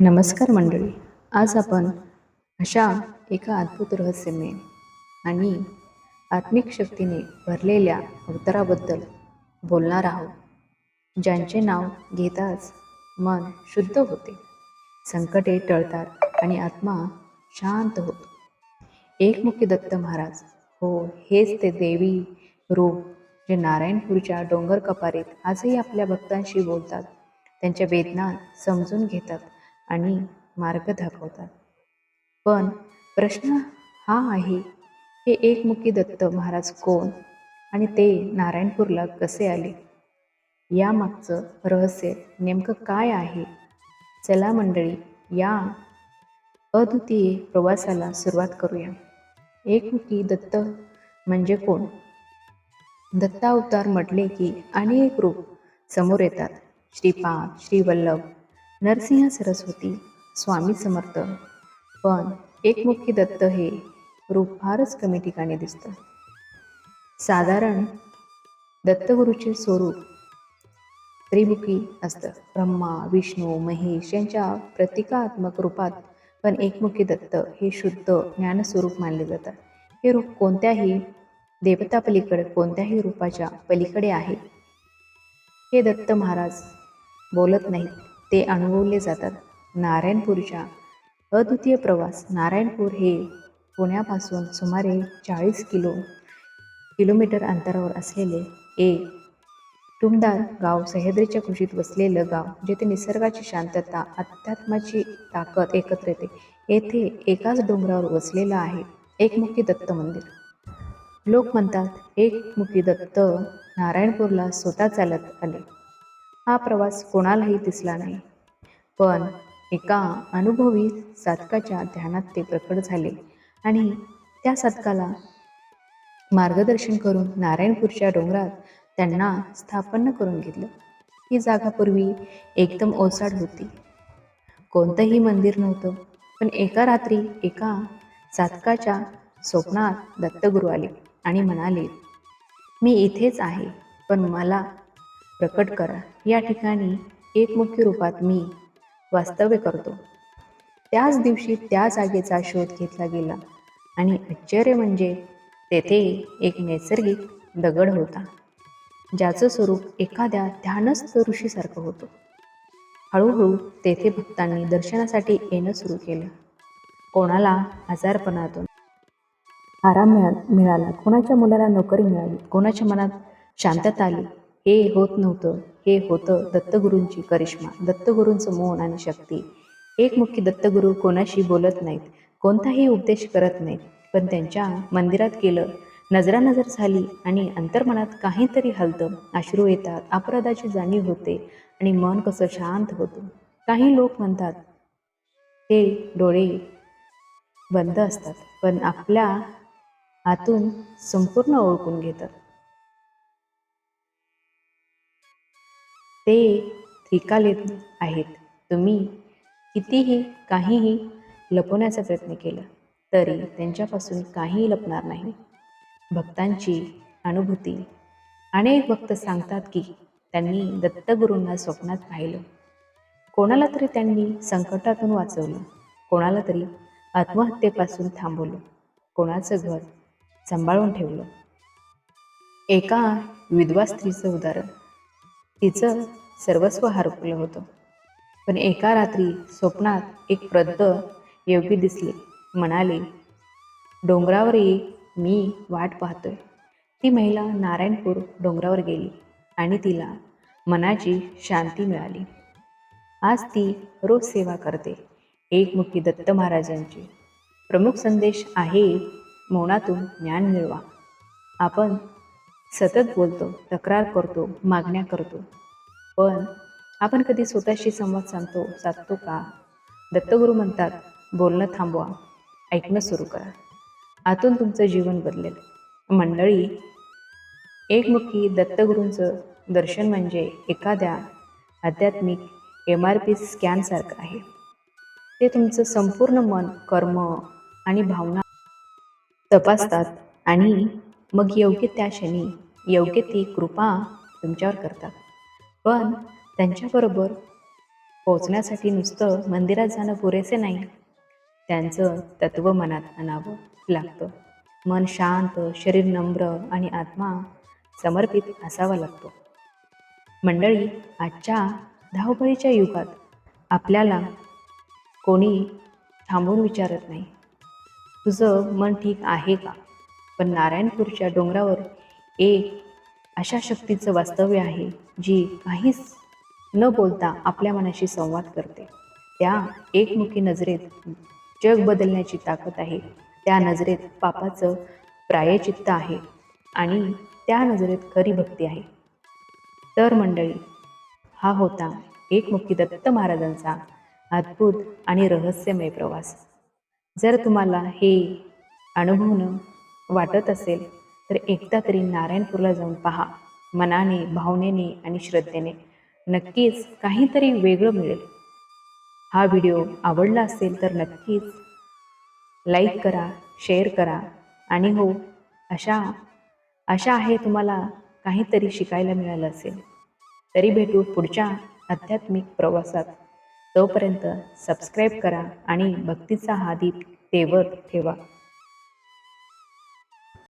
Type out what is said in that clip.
नमस्कार मंडळी. आज आपण अशा एका अद्भुत रहस्यमय आणि आत्मिक शक्तीने भरलेल्या अवताराबद्दल बोलणार आहोत ज्यांचे नाव घेताच मन शुद्ध होते संकटे टळतात आणि आत्मा शांत होतो. एकमुखी दत्त महाराज हो हेच ते देवी रूप जे नारायणपूरच्या डोंगर कपारीत आजही आपल्या भक्तांशी बोलतात त्यांच्या वेदना समजून घेतात. आणि मार्ग दाखवतात. पण प्रश्न हा आहे हे एकमुखी दत्त महाराज कोण आणि ते नारायणपूरला कसे आले? यामागचं रहस्य नेमकं काय आहे? चला मंडळी या अद्वितीय प्रवासाला सुरुवात करूया. एकमुखी दत्त म्हणजे कोण? दत्तावतार म्हटले की अनेक रूप समोर येतात. श्रीपाद श्रीवल्लभ नरसिंह सरस्वती स्वामी समर्थ. पण एकमुखी दत्त हे रूप फारच कमी ठिकाणी दिसतं. साधारण दत्तगुरूचे स्वरूप त्रिमुखी असतं. ब्रह्मा विष्णू महेश यांच्या प्रतिकात्मक रूपात पण एकमुखी दत्त हे शुद्ध ज्ञानस्वरूप मानले जातात. हे रूप कोणत्याही देवता पलीकडे कोणत्याही रूपाच्या पलीकडे आहे. हे दत्त महाराज बोलत नाहीत. ते अनुभवले जातात. नारायणपूरच्या अद्वितीय प्रवास नारायणपूर हे पुण्यापासून सुमारे चाळीस किलो किलोमीटर अंतरावर असलेले एक टुमदार गाव सह्याद्रीच्या कुशीत वसलेलं गाव जेथे निसर्गाची शांतता अध्यात्माची ताकद एकत्र येते. येथे एकाच डोंगरावर वसलेलं आहे एकमुखी दत्त मंदिर. लोक म्हणतात एकमुखी दत्त नारायणपूरला स्वतः चालत आले. हा प्रवास कोणालाही दिसला नाही. पण एका अनुभवी साधकाच्या ध्यानात ते प्रकट झाले आणि त्या साधकाला मार्गदर्शन करून नारायणपूरच्या डोंगरात त्यांना स्थापन करून घेतलं. ही जागा पूर्वी एकदम ओसाड होती. कोणतंही मंदिर नव्हतं पण एका रात्री एका साधकाच्या स्वप्नात दत्तगुरू आले आणि म्हणाले मी इथेच आहे पण मला प्रकट करा. या ठिकाणी एकमुखी रूपात मी वास्तव्य करतो. त्याच दिवशी त्या जागेचा शोध घेतला गेला आणि आश्चर्य म्हणजे तेथे एक नैसर्गिक दगड होता ज्याचं स्वरूप एखाद्या ध्यानस्थ ऋषीसारखं होतं. हळूहळू तेथे भक्तांनी दर्शनासाठी येणं सुरू केलं. कोणाला आजारपणातून आराम मिळा मिळाला कोणाच्या मुलाला नोकरी मिळाली कोणाच्या मनात शांतता आली हे होत नव्हतं हे होतं दत्तगुरूंची करिश्मा दत्तगुरूंचं मौन आणि शक्ती. एकमुखी दत्तगुरू कोणाशी बोलत नाहीत कोणताही उपदेश करत नाहीत पण त्यांच्या मंदिरात गेलं नजरानजर झाली आणि अंतर्मनात काहीतरी हलतं अश्रू येतात अपराधाची जाणीव होते आणि मन कसं शांत होतं. काही लोक म्हणतात ते डोळे बंद असतात पण आपल्या आतून संपूर्ण ओळखून घेतात. ते त्रिकालीन आहेत. तुम्ही कितीही काहीही लपवण्याचा प्रयत्न केला तरी त्यांच्यापासून काहीही लपणार नाही. भक्तांची अनुभूती. अनेक भक्त सांगतात की त्यांनी दत्तगुरूंना स्वप्नात पाहिलं. कोणाला तरी त्यांनी संकटातून वाचवलं. कोणाला तरी आत्महत्येपासून थांबवलं. कोणाचं घर सांभाळून ठेवलं. एका विधवा स्त्रीचं उदाहरण. तिचं सर्वस्व हरपलं होतं. पण एका रात्री स्वप्नात एक प्रद्ध योगी दिसले. म्हणाले डोंगरावर ये मी वाट पाहतोय. ती महिला नारायणपूर डोंगरावर गेली आणि तिला मनाची शांती मिळाली. आज ती रोज सेवा करते एकमुखी दत्त महाराजांची. प्रमुख संदेश आहे मौनातून ज्ञान मिळवा. आपण सतत बोलतो तक्रार करतो मागण्या करतो. पण आपण कधी स्वतःशी संवाद सांगतो साधतो का? दत्तगुरू म्हणतात बोलणं थांबवा ऐकणं सुरू करा. आतून तुमचं जीवन बदलेल. मंडळी एकमुखी दत्तगुरूंचं दर्शन म्हणजे एखाद्या आध्यात्मिक एम आर पी स्कॅनसारखं आहे. ते तुमचं संपूर्ण मन कर्म आणि भावना तपासतात आणि मग योग्य त्या क्षणी योग्य ती कृपा तुमच्यावर करतात. पण त्यांच्याबरोबर पोचण्यासाठी नुसतं मंदिरात जाणं पुरेसे नाही. त्यांचं तत्व मनात आणावं लागतं. मन शांत शरीर नम्र आणि आत्मा समर्पित असावा लागतो. मंडळी आजच्या धावपळीच्या युगात आपल्याला कोणी थांबून विचारत नाही. तुझं मन ठीक आहे का? पण नारायणपूरच्या डोंगरावर एक अशा शक्तीचं वास्तव्य आहे जी काहीच न बोलता आपल्या मनाशी संवाद करते. त्या एकमुखी नजरेत जग बदलण्याची ताकद आहे. त्या नजरेत पापाचं प्रायचित्त आहे आणि त्या नजरेत खरी भक्ती आहे. तर मंडळी हा होता एकमुखी दत्त महाराजांचा अद्भुत आणि रहस्यमय प्रवास. जर तुम्हाला हे अनुभवणं वाटत असेल तर एकदा तरी नारायणपूरला जाऊन पहा. मनाने भावनेने आणि श्रद्धेने. नक्कीच काहीतरी वेगळं मिळेल. हा व्हिडिओ आवडला असेल तर नक्कीच लाईक करा शेअर करा. आणि हो अशा अशा आहे तुम्हाला काहीतरी शिकायला मिळालं असेल. तरी भेटू पुढच्या आध्यात्मिक प्रवासात. तोपर्यंत सबस्क्राईब करा आणि भक्तीचा हा दीप तेवत ठेवा.